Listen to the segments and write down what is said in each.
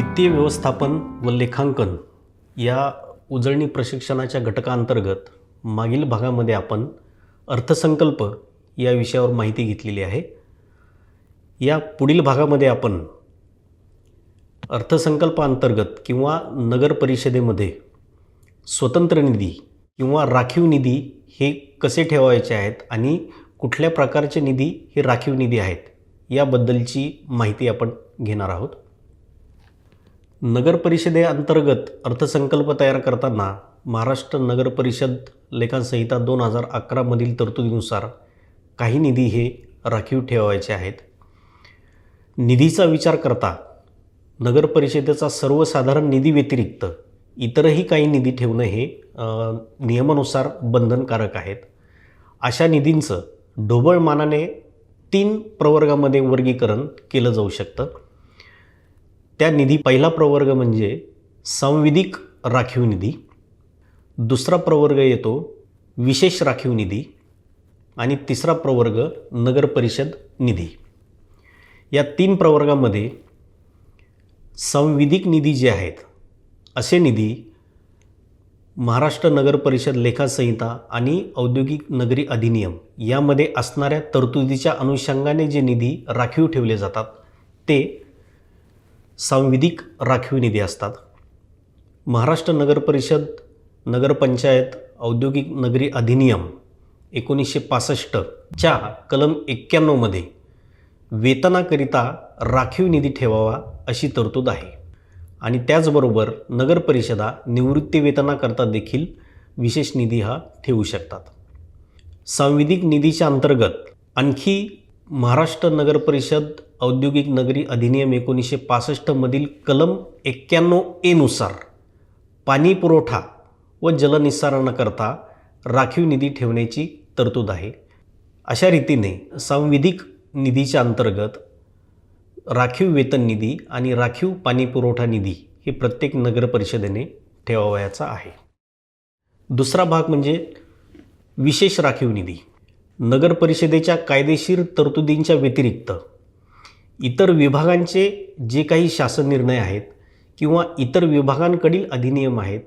वित्तीय व्यवस्थापन व लेखांकन या उजळणी प्रशिक्षणाच्या घटकांतर्गत मागील भागामध्ये आपण अर्थसंकल्प या विषयावर माहिती घेतलेली आहे. या पुढील भागामध्ये आपण अर्थसंकल्पांतर्गत किंवा नगर परिषदेमध्ये स्वतंत्र निधी किंवा राखीव निधी हे कसे ठेवायचे आहेत आणि कुठल्या प्रकारचे निधी हे राखीव निधी आहेत याबद्दलची माहिती आपण घेणार आहोत. नगर परिषदेअंतर्गत अर्थसंकल्प तयार करताना महाराष्ट्र नगर परिषद लेखासंहिता दोन हजार अकरामधील तरतुदीनुसार काही निधी हे राखीव ठेवायचे आहेत. निधीचा विचार करता नगर परिषदेचा सर्वसाधारण निधी व्यतिरिक्त इतरही काही निधी ठेवणं हे नियमानुसार बंधनकारक आहेत. अशा निधींचं ढोबळ मानाने तीन प्रवर्गामध्ये वर्गीकरण केलं जाऊ शकतं. त्या निधी पहिला प्रवर्ग म्हणजे सांविधिक राखीव निधी. दुसरा प्रवर्ग येतो विशेष राखीव निधी. आणि तिसरा प्रवर्ग नगर परिषद निधी. या तीन प्रवर्गामध्ये संविधिक निधी जे आहेत असे निधी महाराष्ट्र नगर परिषद लेखासंहिता आणि औद्योगिक नगरी अधिनियम यामध्ये असणाऱ्या तरतुदीच्या अनुषंगाने जे निधी राखीव ठेवले जातात ते सांविधिक राखीव निधी असतात. महाराष्ट्र नगर परिषद नगरपंचायत औद्योगिक नगरी अधिनियम एकोणीसशे पासष्टच्या कलम एक्क्याण्णवमध्ये वेतनाकरिता राखीव निधी ठेवावा अशी तरतूद आहे. आणि त्याचबरोबर नगर परिषदा निवृत्ती वेतनाकरता देखील विशेष निधी हा ठेवू शकतात. सांविधिक निधीच्या अंतर्गत आणखी महाराष्ट्र नगर परिषद औद्योगिक नगरी अधिनियम एकोणीसशे पासष्टमधील कलम एक्क्याण्णव एनुसार पाणी पुरवठा व जलनिस्सारणाकरता राखीव निधी ठेवण्याची तरतूद आहे. अशा रीतीने सांविधिक निधीच्या अंतर्गत राखीव वेतन निधी आणि राखीव पाणी पुरवठा निधी हे प्रत्येक नगर परिषदेने ठेवावयाचा आहे. दुसरा भाग म्हणजे विशेष राखीव निधी. नगर परिषदेच्या कायदेशीर तरतुदींच्या व्यतिरिक्त इतर विभागांचे जे काही शासन निर्णय आहेत किंवा इतर विभागांकडील अधिनियम आहेत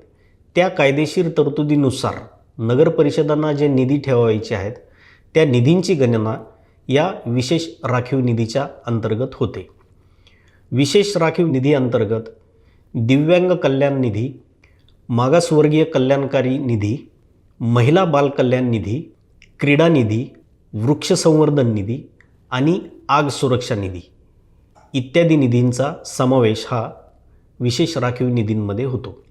त्या कायदेशीर तरतुदीनुसार नगर परिषदांना जे निधी ठेवायचे आहेत त्या निधींची गणना या विशेष राखीव निधीच्या अंतर्गत होते. विशेष राखीव निधी अंतर्गत दिव्यांग कल्याण निधी मागासवर्गीय कल्याणकारी निधी महिला बालकल्याण निधी क्रीडा निधी वृक्ष संवर्धन निधी आणि आग सुरक्षा निधी इत्यादी निधींचा समावेश हा विशेष राखीव निधींमध्ये होतो.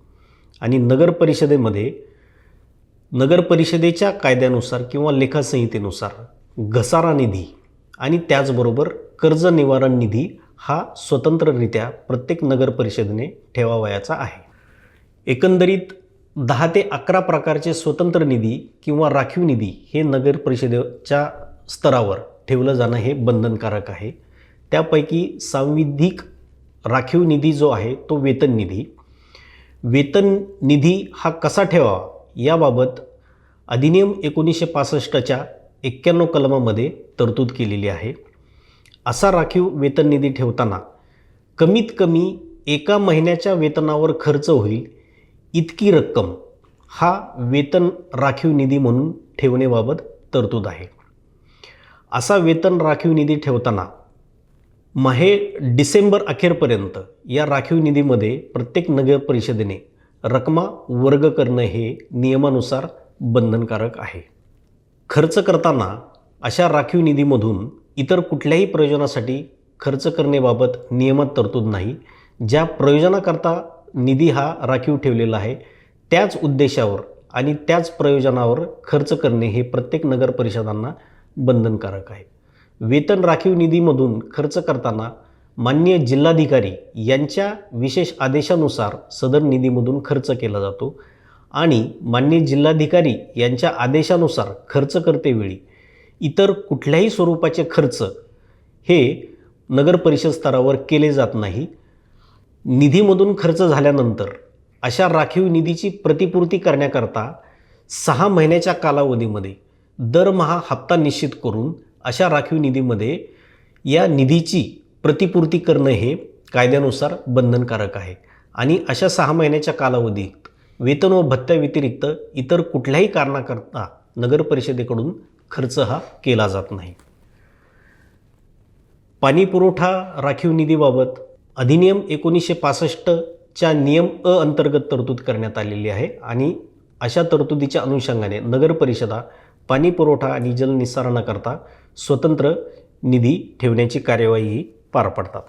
आणि नगर परिषदेमध्ये नगर परिषदेच्या कायद्यानुसार किंवा लेखासंहितेनुसार घसारा निधी आणि त्याचबरोबर कर्ज निवारण निधी हा स्वतंत्ररित्या प्रत्येक नगर परिषदेने ठेवावयाचा आहे. एकंदरीत दहा ते अकरा प्रकारचे स्वतंत्र निधी किंवा राखीव निधी हे नगर परिषदेच्या स्तरावर ठेवलं जाणं हे बंधनकारक आहे. त्यापैकी सांविधिक राखीव निधी जो आहे तो वेतन निधी. वेतन निधी हा कसा ठेवावा याबाबत अधिनियम एकोणीसशे पासष्टच्या एक्क्याण्णव कलमामध्ये तरतूद केलेली आहे. असा राखीव वेतन निधी ठेवताना कमीत कमी एका महिन्याच्या वेतनावर खर्च होईल इतकी रक्कम हा वेतन राखीव निधी म्हणून ठेवण्याबाबत तरतूद आहे. असा वेतन राखीव निधी ठेवताना माहे डिसेंबर अखेरपर्यंत या राखीव निधीमध्ये प्रत्येक नगर परिषदेने रकमा वर्ग करणं हे नियमानुसार बंधनकारक आहे. खर्च करताना अशा राखीव निधीमधून इतर कुठल्याही प्रयोजनासाठी खर्च करण्याबाबत नियमात तरतूद नाही ज्या प्रयोजनाकरता निधी हा राखीव ठेवलेला आहे. त्याच उद्देशावर आणि त्याच प्रयोजनावर खर्च करणे हे प्रत्येक नगर परिषदांना बंधनकारक आहे. वेतन राखीव निधीमधून खर्च करताना मान्य जिल्हाधिकारी यांच्या विशेष आदेशानुसार सदर निधीमधून खर्च केला जातो आणि मान्य जिल्हाधिकारी यांच्या आदेशानुसार खर्च करतेवेळी इतर कुठल्याही स्वरूपाचे खर्च हे नगर परिषद स्तरावर केले जात नाही. निधीमधून खर्च झाल्यानंतर अशा राखीव निधीची प्रतिपूर्ती करण्याकरता सहा महिन्याच्या कालावधीमध्ये दरमहा हप्ता निश्चित करून अशा राखीव निधीमध्ये या निधीची प्रतिपूर्ती करणं हे कायद्यानुसार बंधनकारक आहे. आणि अशा सहा महिन्याच्या कालावधीत वेतन व भत्त्याव्यतिरिक्त इतर कुठल्याही कारणाकरता नगर परिषदेकडून खर्च हा केला जात नाही. पाणी पुरवठा राखीव निधीबाबत अधिनियम एकोणीसशे पासष्टच्या नियम अ अंतर्गत तरतूद करण्यात आलेली आहे आणि अशा तरतुदीच्या अनुषंगाने नगरपरिषदा पाणी पुरवठा आणि जलनिस्सारणाकरता स्वतंत्र निधी ठेवण्याची कार्यवाही पार पडतात.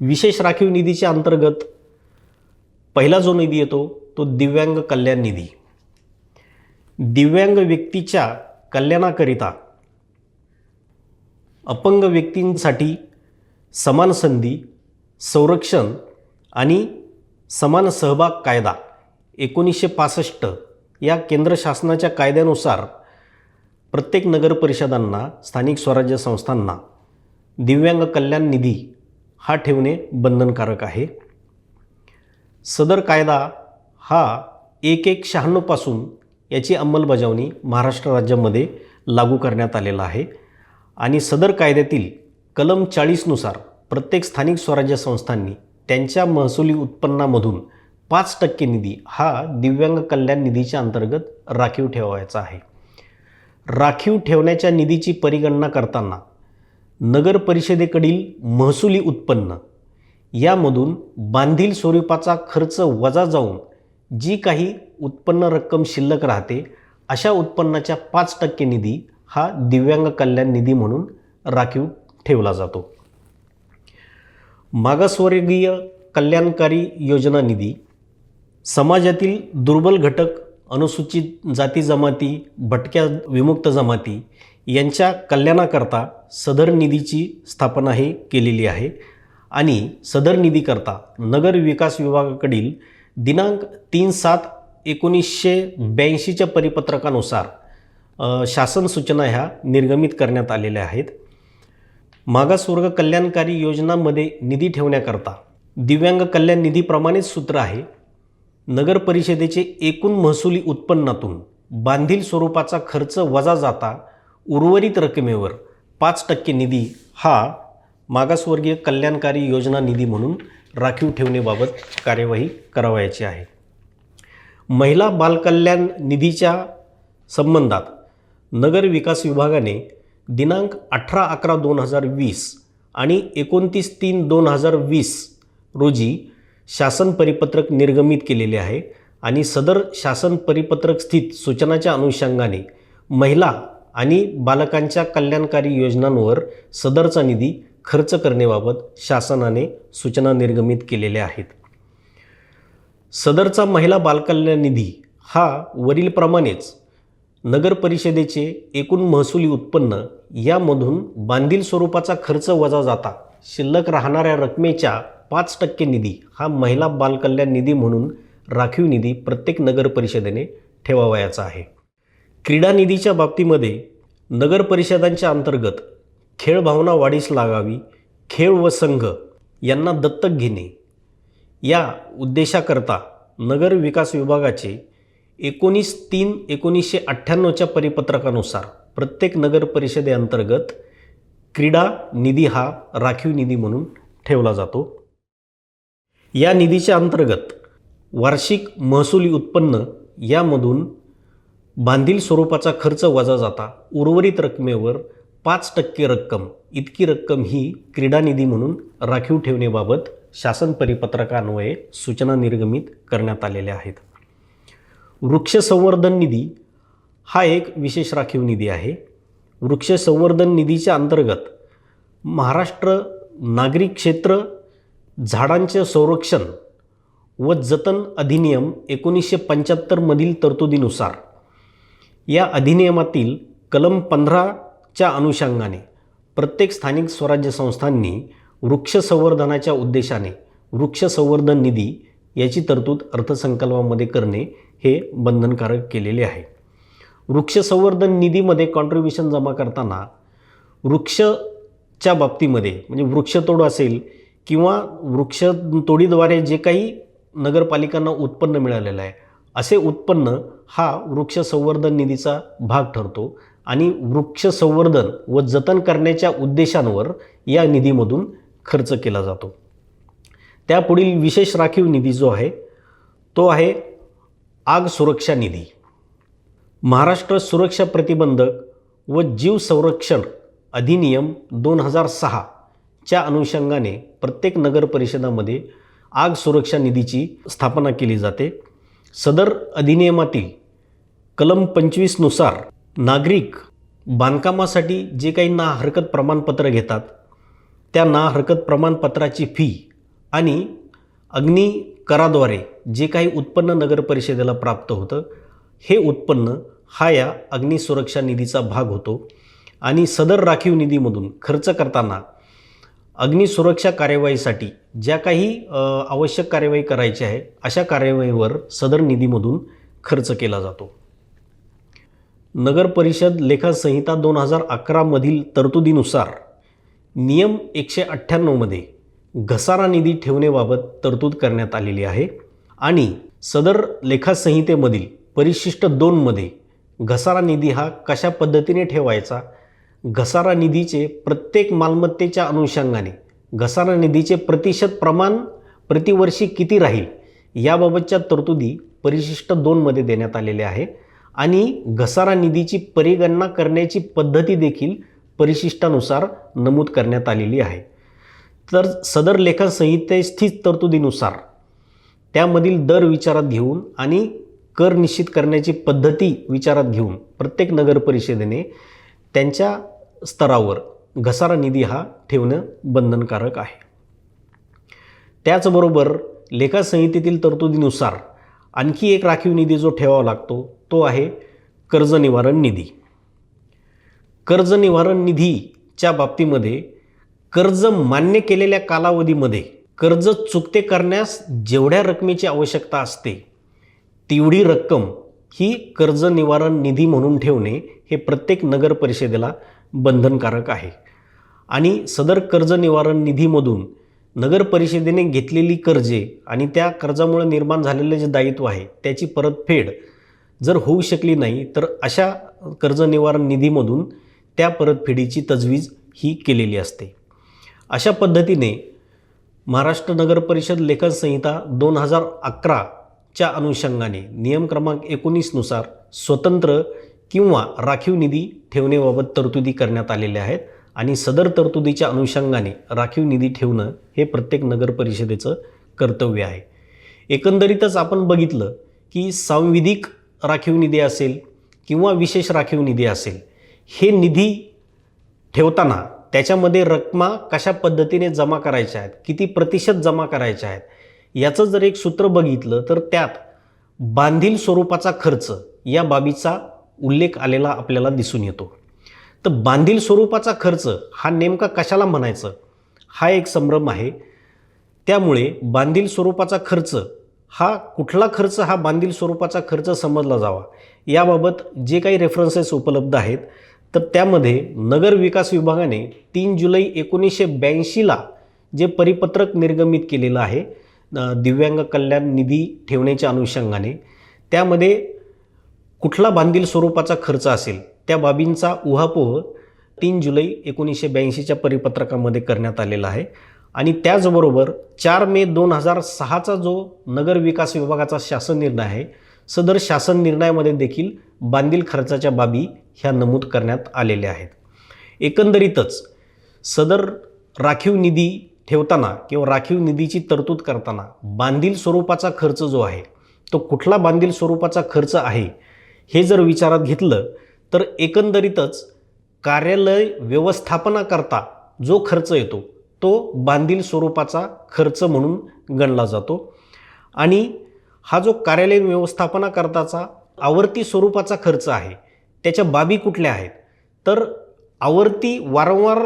विशेष राखीव निधीच्या अंतर्गत पहिला जो निधी येतो तो दिव्यांग कल्याण निधी. दिव्यांग व्यक्तीच्या कल्याणाकरिता अपंग व्यक्तींसाठी समान संधी संरक्षण आणि समान सहभाग कायदा एकोणीसशे पासष्ट या केंद्र शासनाच्या कायद्यानुसार प्रत्येक नगरपरिषदांना स्थानिक स्वराज्य संस्थांना दिव्यांग कल्याण निधी हा ठेवणे बंधनकारक आहे. सदर कायदा हा एक एक शहाण्णवपासून याची अंमलबजावणी महाराष्ट्र राज्यामध्ये लागू करण्यात आलेला आहे आणि सदर कायद्यातील कलम चाळीसनुसार प्रत्येक स्थानिक स्वराज्य संस्थांनी त्यांच्या महसुली उत्पन्नामधून पाच टक्के निधी हा दिव्यांग कल्याण निधीच्या अंतर्गत राखीव ठेवायचा आहे. राखीव ठेवण्याच्या निधीची परिगणना करताना नगर परिषदेकडील महसुली उत्पन्न यामधून बांधील स्वरूपाचा खर्च वजा जाऊन जी काही उत्पन्न रक्कम शिल्लक राहते अशा उत्पन्नाच्या पाच टक्के निधी हा दिव्यांग कल्याण निधी म्हणून राखीव ठेवला जातो. मागासवर्गीय कल्याणकारी योजना निधी समाजातील दुर्बल घटक अनुसूचित जाती जमाती भटक्या विमुक्त जमाती यांच्या कल्याणाकरता सदर निधीची स्थापना ही केलेली आहे आणि सदर निधीकरता नगर विकास विभागाकडील दिनांक तीन सात एकोणीसशे ब्याऐंशीच्या परिपत्रकानुसार शासन सूचना ह्या निर्गमित करण्यात आलेल्या आहेत. मागासवर्ग कल्याणकारी योजनांमध्ये निधी ठेवण्याकरता दिव्यांग कल्याण निधीप्रमाणेच सूत्र आहे. नगर परिषदेचे एकूण महसुली उत्पन्नातून बांधील स्वरूपाचा खर्च वजा जाता उर्वरित रकमेवर पाच टक्के निधी हा मागासवर्गीय कल्याणकारी योजना निधी म्हणून राखीव ठेवण्याबाबत कार्यवाही करावयाची आहे. महिला बालकल्याण निधीच्या संबंधात नगर विकास विभागाने दिनांक अठरा अकरा दोन हजार वीस आणि एकोणतीस तीन दोन हजार वीस रोजी शासन परिपत्रक निर्गमित केलेले आहे आणि सदर शासन परिपत्रक स्थित सूचनाच्या अनुषंगाने महिला आणि बालकांच्या कल्याणकारी योजनांवर सदरचा निधी खर्च करण्याबाबत शासनाने सूचना निर्गमित केलेल्या आहेत. सदरचा महिला बालकल्याण निधी हा वरीलप्रमाणेच नगर परिषदेचे एकूण महसुली उत्पन्न यामधून बांधील स्वरूपाचा खर्च वजा जाता शिल्लक राहणाऱ्या रकमेच्या पाच टक्के निधी हा महिला बालकल्याण निधी म्हणून राखीव निधी प्रत्येक नगर परिषदेने ठेवावयाचा आहे. क्रीडा निधीच्या बाबतीमध्ये नगर परिषदांच्या अंतर्गत खेळ भावना वाढीस लागावी खेळ व संघ यांना दत्तक घेणे या उद्देशाकरता नगर विकास विभागाचे एकोणीस तीन एकोणीसशे अठ्ठ्याण्णवच्या परिपत्रकानुसार प्रत्येक नगर परिषदेअंतर्गत क्रीडा निधी हा राखीव निधी म्हणून ठेवला जातो. या निधीच्या अंतर्गत वार्षिक महसुली उत्पन्न यामधून बांधील स्वरूपाचा खर्च वजा जाता उर्वरित रकमेवर पाच टक्के रक्कम इतकी रक्कम ही क्रीडा निधी म्हणून राखीव ठेवण्याबाबत शासन परिपत्रकान्वये सूचना निर्गमित करण्यात आलेल्या आहेत. वृक्ष संवर्धन निधी हा एक विशेष राखीव निधी आहे. वृक्ष संवर्धन निधीच्या अंतर्गत महाराष्ट्र नागरी क्षेत्र झाडांचे संरक्षण व जतन अधिनियम एकोणीसशे पंच्याहत्तरमधील तरतुदीनुसार या अधिनियमातील कलम पंधराच्या अनुषंगाने प्रत्येक स्थानिक स्वराज्य संस्थांनी वृक्ष संवर्धनाच्या उद्देशाने वृक्ष संवर्धन निधी याची तरतूद अर्थसंकल्पामध्ये करणे हे बंधनकारक केलेले आहे. वृक्ष संवर्धन निधीमध्ये कॉन्ट्रीब्युशन जमा करताना वृक्षच्या बाबतीमध्ये म्हणजे वृक्षतोड असेल किंवा वृक्षतोडीद्वारे जे काही नगरपालिकांना उत्पन्न मिळालेलं आहे असे उत्पन्न हा वृक्ष संवर्धन निधीचा भाग ठरतो आणि वृक्ष संवर्धन व जतन करण्याच्या उद्देशांवर या निधीमधून खर्च केला जातो. त्यापुढील विशेष राखीव निधी जो आहे तो आहे आग सुरक्षा निधी. महाराष्ट्र सुरक्षा प्रतिबंधक व जीव संरक्षण अधिनियम दोन हजार सहाच्या अनुषंगाने प्रत्येक नगर परिषदामध्ये आग सुरक्षा निधीची स्थापना केली जाते. सदर अधिनियमातील कलम पंचवीसनुसार नागरिक बांधकामासाठी जे काही ना हरकत प्रमाणपत्र घेतात त्या ना हरकत प्रमाणपत्राची फी आणि अग्नी कराद्वारे जे काही उत्पन्न नगर परिषदेला प्राप्त होतं हे उत्पन्न हा या अग्निसुरक्षा निधीचा भाग होतो. आणि सदर राखीव निधीमधून खर्च करताना अग्निसुरक्षा कार्यवाहीसाठी ज्या काही आवश्यक कार्यवाही करायची आहे अशा कार्यवाहीवर सदर निधीमधून खर्च केला जातो. नगर परिषद दोन हजार अकरामधील तरतुदीनुसार नियम एकशे अठ्ठ्याण्णवमध्ये घसारा निधी ठेवण्याबाबत तरतूद करण्यात आलेली आहे आणि सदर लेखासंहितेमधील परिशिष्ट दोनमध्ये घसारा निधी हा कशा पद्धतीने ठेवायचा? घसारा निधीचे प्रत्येक मालमत्तेच्या अनुषंगाने घसारा निधीचे प्रतिशत प्रमाण प्रतिवर्षी किती राहील याबाबतच्या तरतुदी परिशिष्ट दोनमध्ये देण्यात आलेल्या आहे आणि घसारा निधीची परिगणना करण्याची पद्धती देखील परिशिष्टानुसार नमूद करण्यात आलेली आहे. तर सदर लेखा संहितेस्थित तरतुदीनुसार त्यामधील दर विचारात घेऊन आणि कर निश्चित करण्याची पद्धती विचारात घेऊन प्रत्येक नगर परिषदेने त्यांच्या स्तरावर घसारा निधी हा ठेवणं बंधनकारक आहे. त्याचबरोबर लेखासंहितेतील तरतुदीनुसार आणखी एक राखीव निधी जो ठेवावा लागतो तो आहे कर्ज निवारण निधी. कर्ज निवारण निधीच्या बाबतीमध्ये कर्ज मान्य केलेल्या कालावधीमध्ये कर्ज चुकते करण्यास जेवढ्या रकमेची आवश्यकता असते तेवढी रक्कम ही कर्ज निवारण निधी म्हणून ठेवणे हे प्रत्येक नगर परिषदेला बंधनकारक आहे. आणि सदर कर्ज निवारण निधीमधून नगर परिषदेने घेतलेली कर्जे आणि त्या कर्जामुळे निर्माण झालेलं जे दायित्व आहे त्याची परतफेड जर होऊ शकली नाही तर अशा कर्ज निवारण निधीमधून त्या परतफेडीची तजवीज ही केलेली असते. अशा पद्धतीने महाराष्ट्र नगर परिषद लेखन संहिता दोन हजार अकराच्या अनुषंगाने नियम क्रमांक एकोणीसनुसार स्वतंत्र किंवा राखीव निधी ठेवण्याबाबत तरतुदी करण्यात आलेल्या आहेत आणि सदर तरतुदीच्या अनुषंगाने राखीव निधी ठेवणं हे प्रत्येक नगर परिषदेचं कर्तव्य आहे. एकंदरीतच आपण बघितलं की सांविधिक राखीव निधी असेल किंवा विशेष राखीव निधी असेल हे निधी ठेवताना त्याच्यामध्ये रकमा कशा पद्धतीने जमा करायच्या आहेत? किती प्रतिशत जमा करायच्या आहेत? याचं जर एक सूत्र बघितलं तर त्यात बांधील स्वरूपाचा खर्च या बाबीचा उल्लेख आलेला आपल्याला दिसून येतो. तर बांधील स्वरूपाचा खर्च हा नेमका कशाला म्हणायचं? हा एक संभ्रम आहे. त्यामुळे बांधील स्वरूपाचा खर्च हा कुठला खर्च हा बांधील स्वरूपाचा खर्च समजला जावा? याबाबत जे काही रेफरन्सेस उपलब्ध आहेत तर त्यामध्ये नगर विकास विभागाने तीन जुलै एकोणीसशे ब्याऐंशीला जे परिपत्रक निर्गमित केलेलं आहे दिव्यांग कल्याण निधी ठेवण्याच्या अनुषंगाने त्यामध्ये कुठला बांधील स्वरूपाचा खर्च असेल त्या बाबींचा उहापोह तीन जुलै एकोणीसशे ब्याऐंशीच्या परिपत्रकामध्ये करण्यात आलेला आहे. आणि त्याचबरोबर चार मे दोन हजार सहाचा जो नगर विकास विभागाचा शासन निर्णय आहे सदर शासन निर्णयामध्ये देखील बांधील खर्चाच्या बाबी ह्या नमूद करण्यात आलेल्या आहेत. एकंदरीतच सदर राखीव निधी ठेवताना किंवा राखीव निधीची तरतूद करताना बांधील स्वरूपाचा खर्च जो आहे तो कुठला बांधील स्वरूपाचा खर्च आहे हे जर विचारात घेतलं तर एकंदरीतच कार्यालय व्यवस्थापनाकरता जो खर्च येतो तो बांधील स्वरूपाचा खर्च म्हणून गणला जातो. आणि हा जो कार्यालयीन व्यवस्थापनाकरताचा आवर्ती स्वरूपाचा खर्च आहे त्याच्या बाबी कुठल्या आहेत? तर आवर्ती वारंवार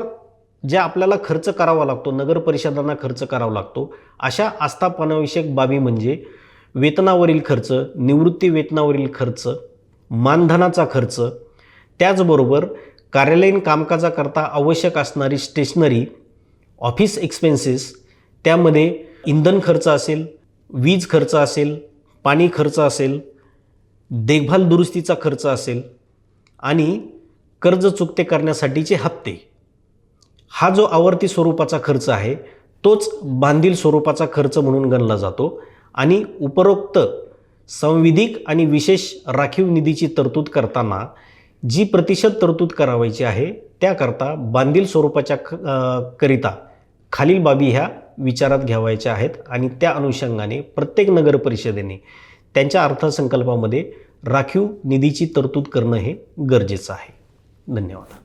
ज्या आपल्याला खर्च करावा लागतो नगर परिषदांना खर्च करावा लागतो अशा आस्थापनाविषयक बाबी म्हणजे वेतनावरील खर्च निवृत्ती वेतनावरील खर्च मानधनाचा खर्च त्याचबरोबर कार्यालयीन कामकाजाकरता आवश्यक असणारी स्टेशनरी ऑफिस एक्सपेन्सेस त्यामध्ये इंधन खर्च असेल वीज खर्च असेल पाणी खर्च असेल देखभाल दुरुस्तीचा खर्च असेल आणि कर्ज चुकते करण्यासाठीचे हप्ते. हा जो आवर्ती स्वरूपाचा खर्च आहे तोच बांधील स्वरूपाचा खर्च म्हणून गणला जातो आणि उपरोक्त संविधिक आणि विशेष राखीव निधीची तरतूद करताना जी प्रतिशत तरतूद करावायची आहे त्याकरता बांधील स्वरूपाच्या ख करिता खालील बाबी ह्या विचारात घ्यावायच्या आहेत आणि त्या अनुषंगाने प्रत्येक नगर परिषदेने त्यांच्या अर्थसंकल्पामध्ये राखीव निधीची तरतूद करणं हे गरजेचं आहे. धन्यवाद.